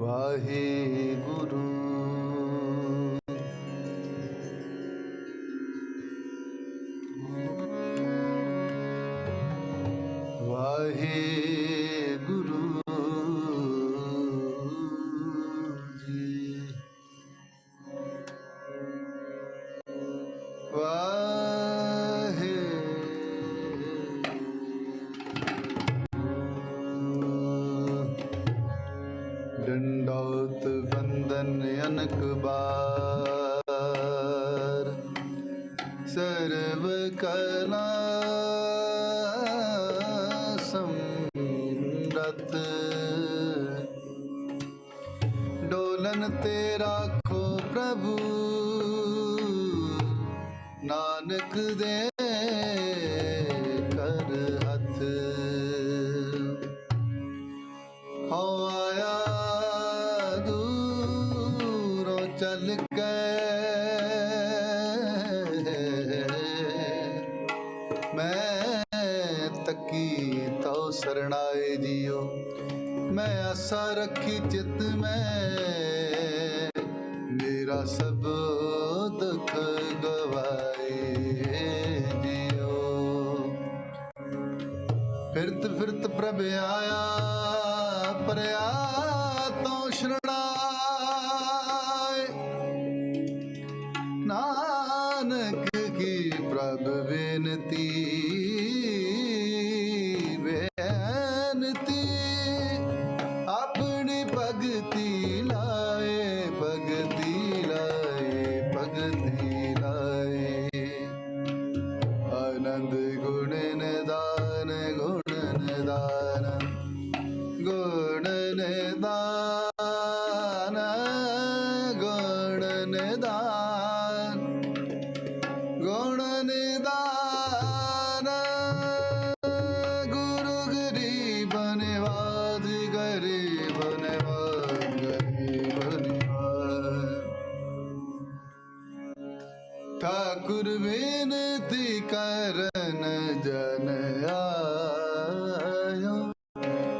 ਵਾਹਿਗੁਰੂ। ਕਲਾ ਡੋਲਨ ਤੇ ਰਾਖੋ ਪ੍ਰਭੂ ਨਾਨਕ ਦੇ ਕਰ ਹੱਥ। ਚੱਲ ਕੇ ਸਰਣਾਏ ਜੀਓ। ਮੈਂ ਆਸਾ ਰੱਖੀ ਚਿੱਤ ਮੈਂ ਗੁਰਬੇਨਤੀ ਕਰਨ ਜਨ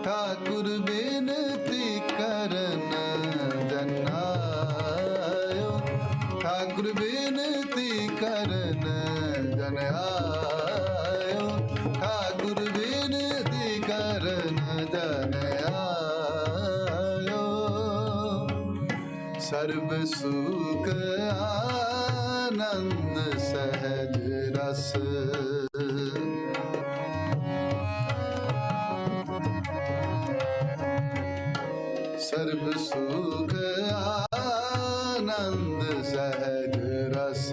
ਠਾਕੁਰ ਬੇਨਤੀ ਕਰਨ ਠਾਕੁਰ ਬੇਨਤੀ ਕਰਨ ਜਨ ਆਇਆ ਠਾਕੁਰ ਕਰਨ ਜਨ ਆਇਆ ਸਰਬ ਸੁਖ ਆ ਆਨੰਦ ਸਹਿਜ ਰਸ। ਸਰਬ ਸੁਖ ਆਨੰਦ ਸਹਿਜ ਰਸ।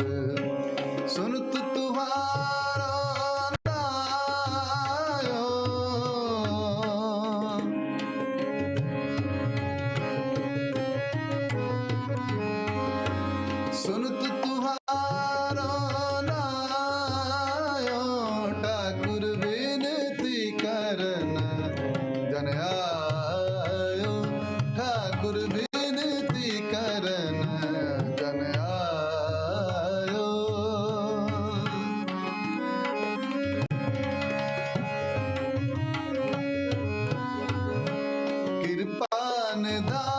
ਸੁਨਤ ਕਿਰਪਾਨ ਦਾ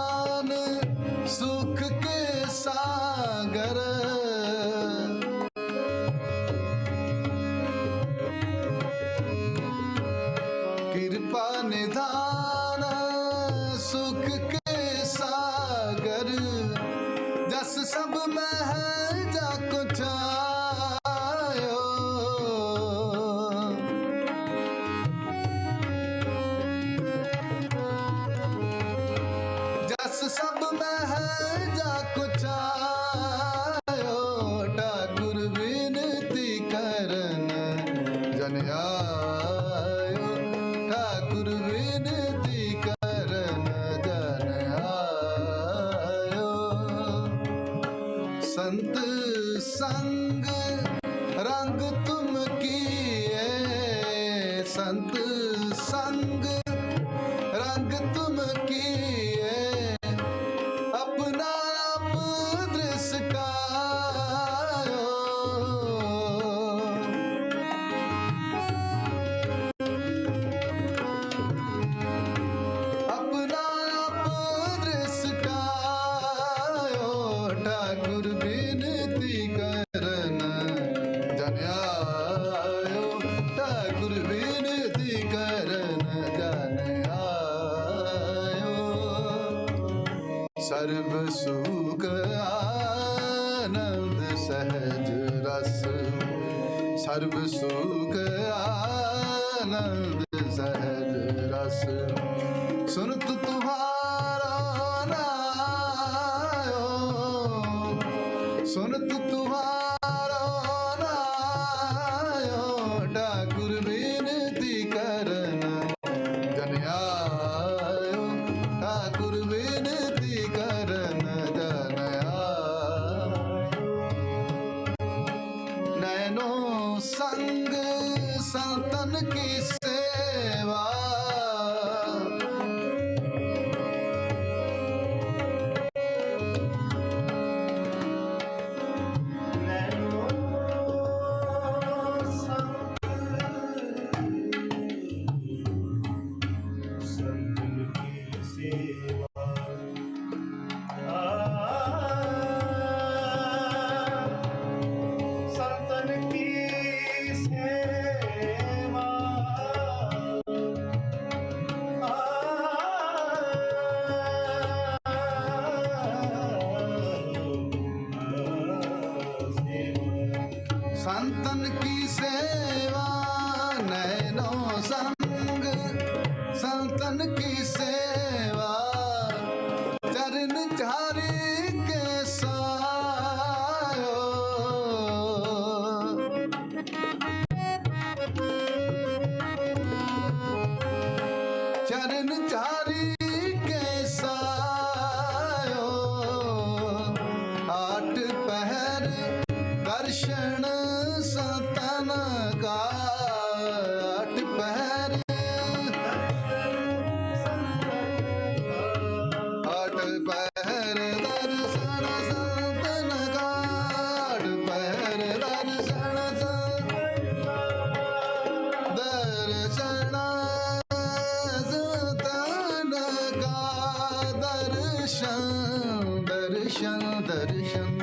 ਜਨਿਆਇਓ ਤਾ ਗੁਰ ਬੇਨਤੀ ਕਰਨ ਜਨਿਆਇਓ ਸਰਬ ਸੁਖ ਆਨੰਦ ਸਹਿਜ ਰਸ। ਸਰਬ ਸੁਖ ਆਨੰਦ ਸਹਿਜ ਰਸ। किस दर्शन दर्शन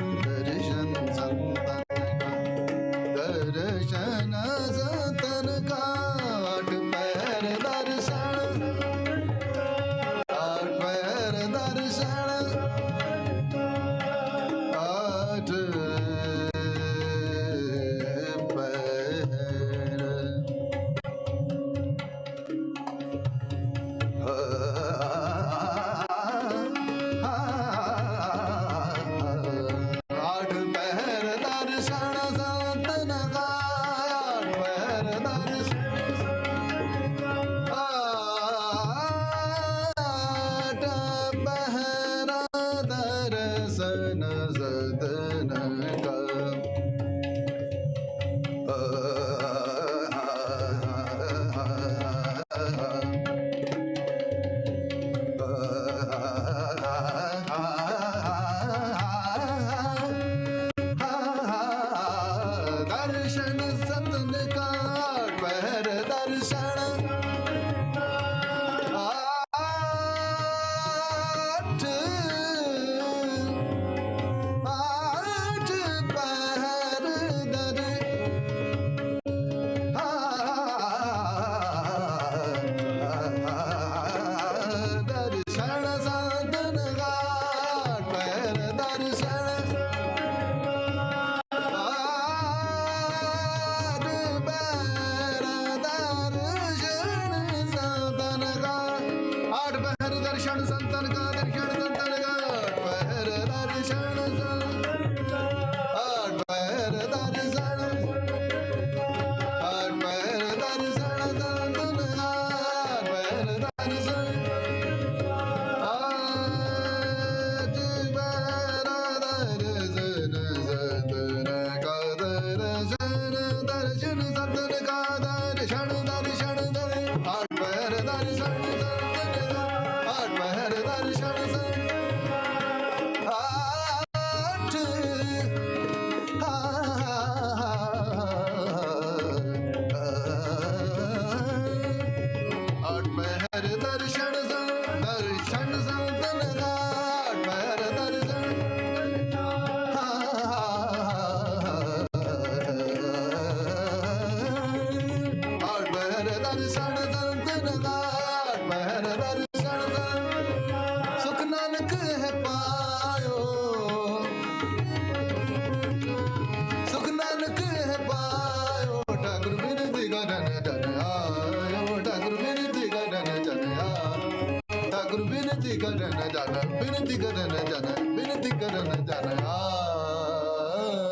ਬਿਨਤੀ ਕਰਨ ਜਾਣਾ ਬਿਨਤੀ ਕਰਨ ਜਾਣਾ ਬਿਨਤੀ ਕਰਨ ਜਾਣਾ,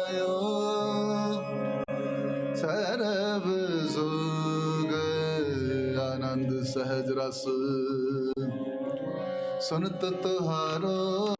ਆਇਓ। ਸਰਬ ਸੁਗ ਆਨੰਦ ਸਹਿਜ ਰਸ। ਸੁਨਤ ਤੁਹਾਰੋ